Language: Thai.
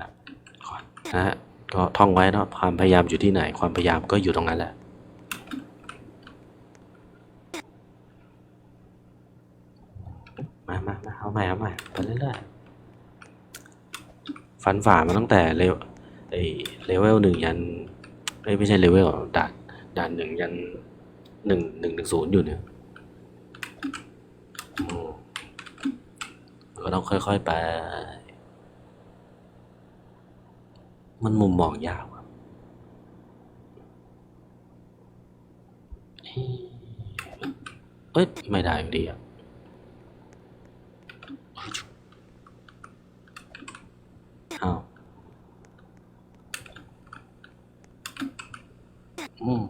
นะก่อนนะฮะก็ท่องไว้เนาะความพยายามอยู่ที่ไหน ความพยายามก็อยู่ตรงนั้นแหละมามามาเอาใหม่เอาใหม่ไปเรื่อยๆฟันฝ่ามาตั้งแต่เลเวลไอเลเวลหนึ่งยันไม่ใช่เลเวลด่านด่านหนึ่งยันหนึ่งหนึ่งหนึ่งศูนย์อยู่เนี่ยก็ต้องค่อยๆไป มันมุมมองยาวครับเอ้ย ไม่ได้อยู่ดีอะเอาอืม